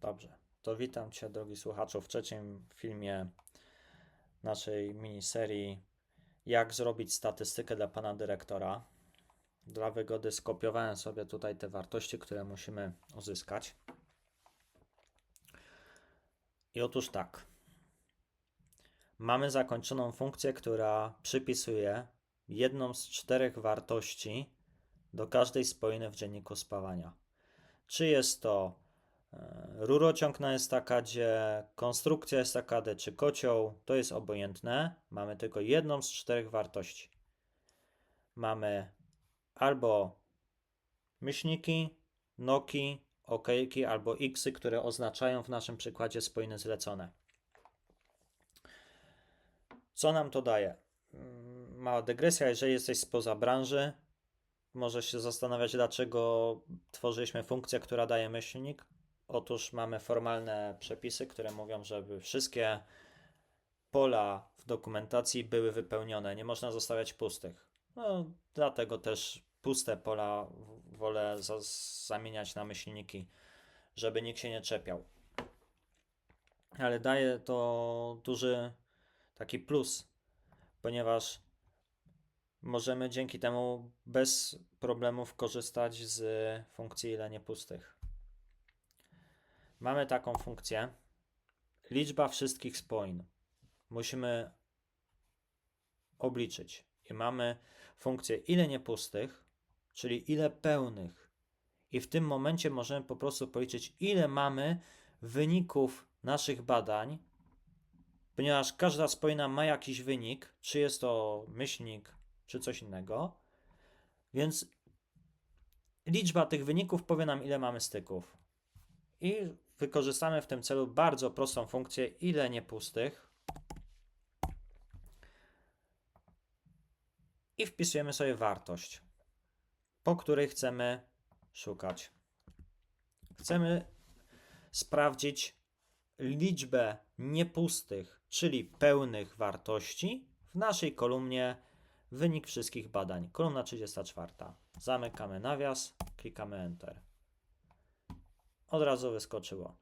Dobrze, to witam Cię, drogi słuchaczu, w trzecim filmie naszej miniserii Jak zrobić statystykę dla pana dyrektora. Dla wygody skopiowałem sobie tutaj te wartości, które musimy uzyskać. I otóż tak. Mamy zakończoną funkcję, która przypisuje jedną z czterech wartości do każdej spojiny w dzienniku spawania. Czy jest to rurociąg na estakadzie, konstrukcja estakady czy kocioł, to jest obojętne. Mamy tylko jedną z czterech wartości. Mamy albo myślniki, noki, okejki albo xy, które oznaczają w naszym przykładzie spojiny zlecone. Co nam to daje? Mm, Mała dygresja, jeżeli jesteś spoza branży, Możesz się zastanawiać, dlaczego tworzyliśmy funkcję, która daje myślnik. Otóż mamy formalne przepisy, które mówią, żeby wszystkie pola w dokumentacji były wypełnione. Nie można zostawiać pustych. No, dlatego też puste pola wolę za- zamieniać na myślniki, żeby nikt się nie czepiał. Ale daje to duży taki plus, ponieważ możemy dzięki temu bez problemów korzystać z funkcji ile nie pustych. Mamy taką funkcję. Liczba wszystkich spojin. Musimy obliczyć. I mamy funkcję ile nie pustych, czyli ile pełnych. I w tym momencie możemy po prostu policzyć, ile mamy wyników naszych badań, ponieważ każda spojina ma jakiś wynik, czy jest to myślnik, czy coś innego. Więc liczba tych wyników powie nam, ile mamy styków. I wykorzystamy w tym celu bardzo prostą funkcję, ile niepustych. I wpisujemy sobie wartość, po której chcemy szukać. Chcemy sprawdzić liczbę niepustych, czyli pełnych wartości w naszej kolumnie wynik wszystkich badań. Kolumna 34. Zamykamy nawias, klikamy Enter. Od razu wyskoczyło.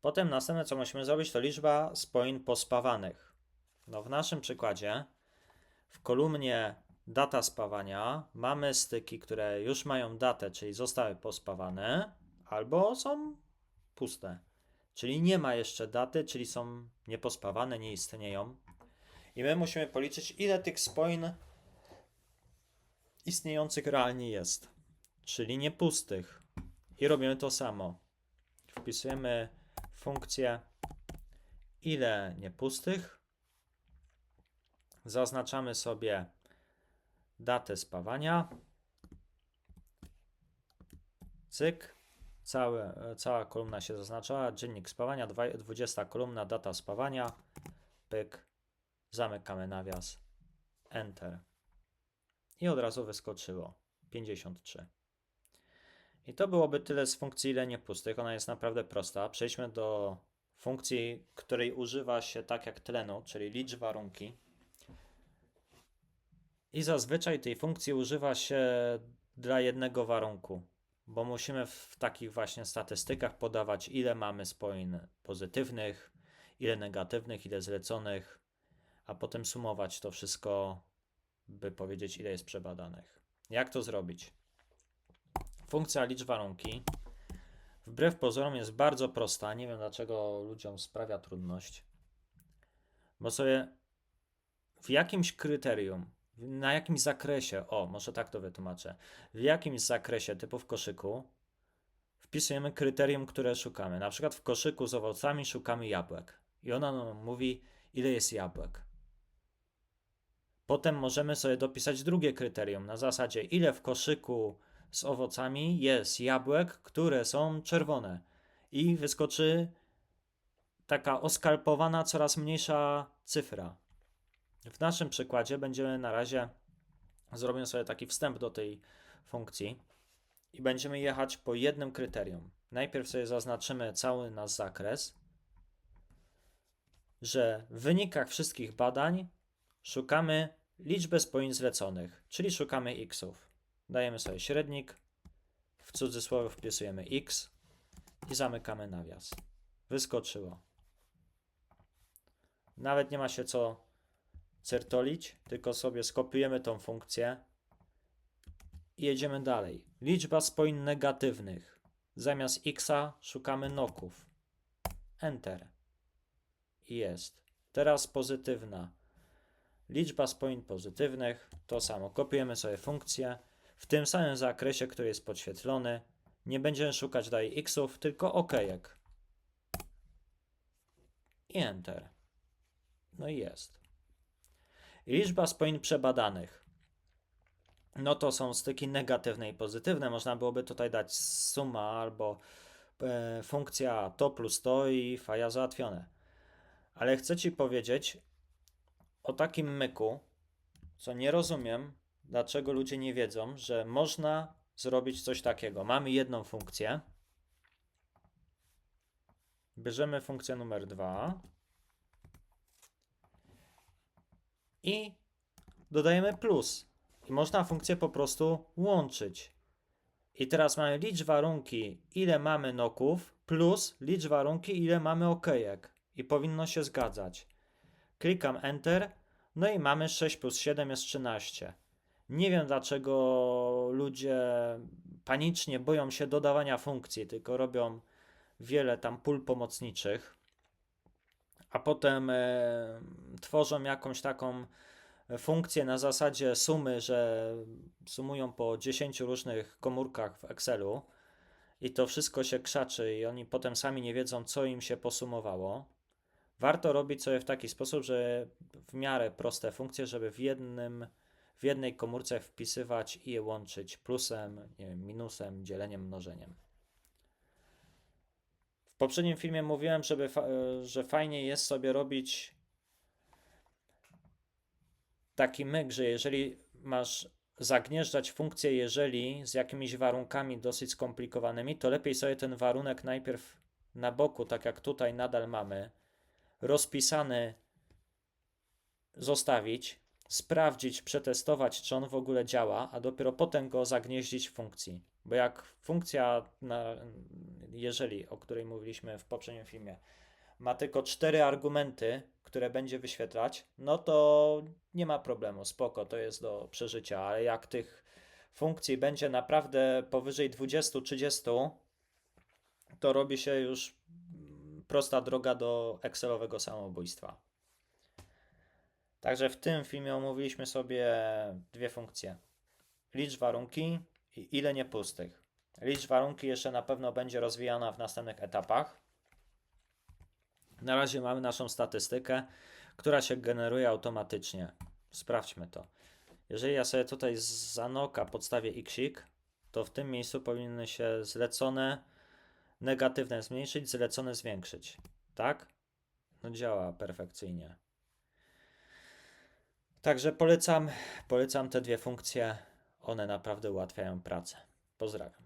Potem następne, co musimy zrobić, to liczba spojin pospawanych. No w naszym przykładzie w kolumnie data spawania mamy styki, które już mają datę, czyli zostały pospawane, albo są puste. Czyli nie ma jeszcze daty, czyli są niepospawane, nie istnieją. I my musimy policzyć, ile tych spojin istniejących realnie jest, czyli nie pustych. I robimy to samo. Wpisujemy funkcję ile niepustych. Zaznaczamy sobie datę spawania. Cyk. Całe, cała kolumna się zaznaczała. Dziennik spawania, dwa- 20 kolumna, data spawania. Pyk. Zamykamy nawias. Enter. I od razu wyskoczyło 53. I to byłoby tyle z funkcji ile nie pustych. Ona jest naprawdę prosta. Przejdźmy do funkcji, której używa się tak jak tlenu, czyli licz warunki. I zazwyczaj tej funkcji używa się dla jednego warunku, bo musimy w takich właśnie statystykach podawać, ile mamy spojin pozytywnych, ile negatywnych, ile zleconych, a potem sumować to wszystko, by powiedzieć, ile jest przebadanych. Jak to zrobić? Funkcja licz warunki wbrew pozorom jest bardzo prosta. Nie wiem dlaczego ludziom sprawia trudność. Bo sobie w jakimś kryterium, na jakimś zakresie, o, może tak to wytłumaczę, w jakimś zakresie typu w koszyku wpisujemy kryterium, które szukamy. Na przykład w koszyku z owocami szukamy jabłek. I ona nam mówi, ile jest jabłek. Potem możemy sobie dopisać drugie kryterium na zasadzie, ile w koszyku z owocami jest jabłek, które są czerwone. I wyskoczy taka oskalpowana, coraz mniejsza cyfra. W naszym przykładzie będziemy na razie, zrobię sobie taki wstęp do tej funkcji i będziemy jechać po jednym kryterium. Najpierw sobie zaznaczymy cały nasz zakres, że w wynikach wszystkich badań szukamy liczbę spojin zleconych, czyli szukamy xów. Dajemy sobie średnik, w cudzysłowie wpisujemy x i zamykamy nawias. Wyskoczyło. Nawet nie ma się co certolić, tylko sobie skopiujemy tą funkcję i jedziemy dalej. Liczba spojn negatywnych. Zamiast x szukamy noków. Enter. I jest. Teraz pozytywna. Liczba spojn pozytywnych. To samo. Kopiujemy sobie funkcję w tym samym zakresie, który jest podświetlony. Nie będziemy szukać dalej xów, tylko okejek. I enter. No i jest. Liczba spojn przebadanych. No to są styki negatywne i pozytywne. Można byłoby tutaj dać suma albo e, funkcja to plus to i faja załatwione. Ale chcę Ci powiedzieć o takim myku, co nie rozumiem, dlaczego ludzie nie wiedzą, że można zrobić coś takiego. Mamy jedną funkcję. Bierzemy funkcję numer 2 i dodajemy plus. I można funkcję po prostu łączyć. I teraz mamy licz warunki, ile mamy noków, plus licz warunki, ile mamy okejek. I powinno się zgadzać. Klikam Enter, no i mamy 6 plus 7 jest 13. Nie wiem dlaczego ludzie panicznie boją się dodawania funkcji, tylko robią wiele tam pól pomocniczych, a potem e, tworzą jakąś taką funkcję na zasadzie sumy, że sumują po 10 różnych komórkach w Excelu i to wszystko się krzaczy i oni potem sami nie wiedzą, co im się posumowało. Warto robić sobie w taki sposób, że w miarę proste funkcje, żeby w jednym w jednej komórce wpisywać i je łączyć plusem, wiem, minusem, dzieleniem, mnożeniem. W poprzednim filmie mówiłem, żeby, że fajnie jest sobie robić taki myk, że jeżeli masz zagnieżdżać funkcję jeżeli z jakimiś warunkami dosyć skomplikowanymi, to lepiej sobie ten warunek najpierw na boku, tak jak tutaj nadal mamy, rozpisany zostawić, sprawdzić, przetestować, czy on w ogóle działa, a dopiero potem go zagnieździć w funkcji. Bo jak funkcja, na, jeżeli, o której mówiliśmy w poprzednim filmie, ma tylko cztery argumenty, które będzie wyświetlać, no to nie ma problemu, spoko, to jest do przeżycia, ale jak tych funkcji będzie naprawdę powyżej 20-30, to robi się już prosta droga do Excelowego samobójstwa. Także w tym filmie omówiliśmy sobie dwie funkcje. Licz warunki i ile niepustych. Licz warunki jeszcze na pewno będzie rozwijana w następnych etapach. Na razie mamy naszą statystykę, która się generuje automatycznie. Sprawdźmy to. Jeżeli ja sobie tutaj z zanoka podstawię xik, to w tym miejscu powinny się zlecone negatywne zmniejszyć, zlecone zwiększyć. Tak? No działa perfekcyjnie. Także polecam, polecam te dwie funkcje. One naprawdę ułatwiają pracę. Pozdrawiam.